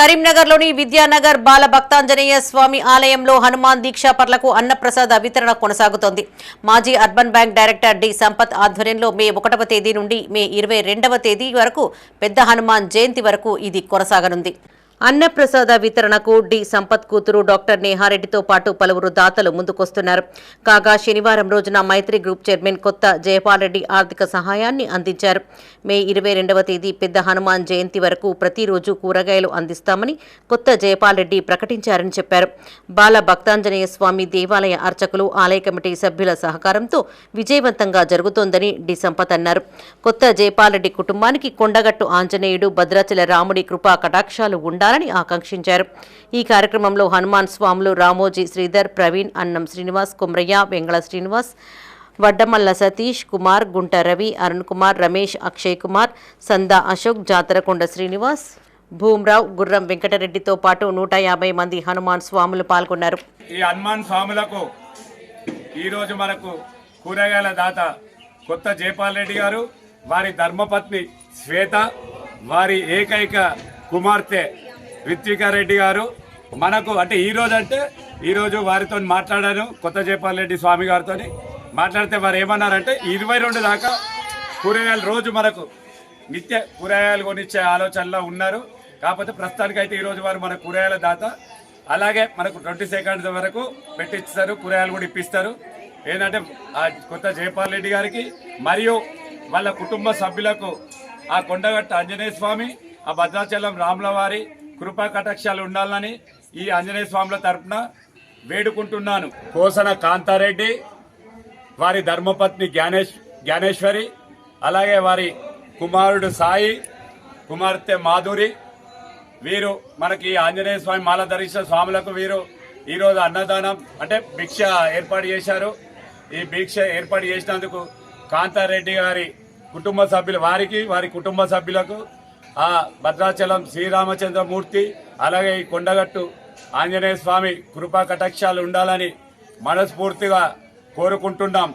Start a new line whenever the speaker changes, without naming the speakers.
కరీంనగర్లోని విద్యానగర్ బాల భక్తాంజనేయ స్వామి ఆలయంలో హనుమాన్ దీక్షా పట్లకు అన్నప్రసాద వితరణ కొనసాగుతోంది. మాజీ urban bank director D. Sampath ఆధ్వర్యంలో మే ఒకటవ తేదీ నుండి మే ఇరవై రెండవ తేదీ వరకు పెద్ద హనుమాన్ జయంతి వరకు ఇది కొనసాగనుంది. అన్నప్రసాద వితరణకు డి. సంపత్ కూతురు డాక్టర్ నేహారెడ్డితో పాటు పలువురు దాతలు ముందుకొస్తున్నారు. కాగా శనివారం రోజున మైత్రి గ్రూప్ చైర్మన్ కొత్త జయపాల్ రెడ్డి ఆర్థిక సహాయాన్ని అందించారు. మే ఇరవై రెండవ తేదీ పెద్ద హనుమాన్ జయంతి వరకు ప్రతిరోజు కూరగాయలు అందిస్తామని కొత్త జయపాల్ రెడ్డి ప్రకటించారని చెప్పారు. బాల భక్తాంజనేయ స్వామి దేవాలయ అర్చకులు ఆలయ కమిటీ సభ్యుల సహకారంతో విజయవంతంగా జరుగుతోందని డి. సంపత్ అన్నారు. కొత్త జయపాల్ రెడ్డి కుటుంబానికి కొండగట్టు ఆంజనేయుడు భద్రాచల రాముడి కృపా కటాక్షాలు ఉండాలని ఆకాంక్షించారు. ఈ కార్యక్రమంలో హనుమాన్ స్వాములు రామోజీ శ్రీధర్ ప్రవీణ్ అన్నం శ్రీనివాస్ కుమ్రయ్య వెంగళ శ్రీనివాస్ వడ్డమల్ల సతీష్ కుమార్ గుంట రవి అరుణ్ కుమార్ రమేష్ అక్షయ్ కుమార్ సందా అశోక్ జాతరకొండ శ్రీనివాస్ భూమ్రావ్ గుర్రం వెంకటరెడ్డితో పాటు నూట యాభై మంది హనుమాన్ స్వాములు పాల్గొన్నారు.
ఈ హనుమాన్ స్వాములకు ఈరోజు మనకు కూరగాయల దాత కొత్త జయపాల్ రెడ్డి గారు వారి ధర్మపత్ని శ్వేత వారి ఏకైక కుమార్తె రిత్వికారెడ్డి గారు మనకు అంటే ఈరోజు అంటే ఈరోజు వారితో మాట్లాడాను కొత్త జయపాల్ రెడ్డి స్వామి గారితో మాట్లాడితే వారు ఏమన్నారంటే ఇరవై రెండు దాకా కూరగాయలు రోజు మనకు నిత్య కూరగాయలు కొనిచ్చే ఆలోచనలో ఉన్నారు. కాకపోతే ప్రస్తుతానికైతే ఈ రోజు వారు మన కూరగాయల దాత. అలాగే మనకు ట్వంటీ సెకండ్స్ వరకు పెట్టిస్తారు కూరగాయలు కూడా ఇప్పిస్తారు. ఏంటంటే ఆ కొత్త జయపాల్ రెడ్డి గారికి మరియు వాళ్ళ కుటుంబ సభ్యులకు ఆ కొండగట్ట ఆంజనేయ స్వామి ఆ భద్రాచలం రాములవారి కృపా కటాక్షాలు ఉండాలని ఈ ఆంజనేయ స్వాముల తరపున వేడుకుంటున్నాను. కోసన కాంతారెడ్డి వారి ధర్మపత్ని జ్ఞానేశ్ జ్ఞానేశ్వరి అలాగే వారి కుమారుడు సాయి కుమార్తె మాధురి వీరు మనకి ఆంజనేయ స్వామి మాల ధరించిన స్వాములకు వీరు ఈరోజు అన్నదానం అంటే భిక్ష ఏర్పాటు చేశారు. ఈ భిక్ష ఏర్పాటు చేసినందుకు కాంతారెడ్డి గారి కుటుంబ సభ్యులు వారికి వారి కుటుంబ సభ్యులకు ఆ భద్రాచలం శ్రీరామచంద్రమూర్తి అలాగే ఈ కొండగట్టు ఆంజనేయ స్వామి కృపా కటాక్షాలు ఉండాలని మనస్ఫూర్తిగా కోరుకుంటున్నాం.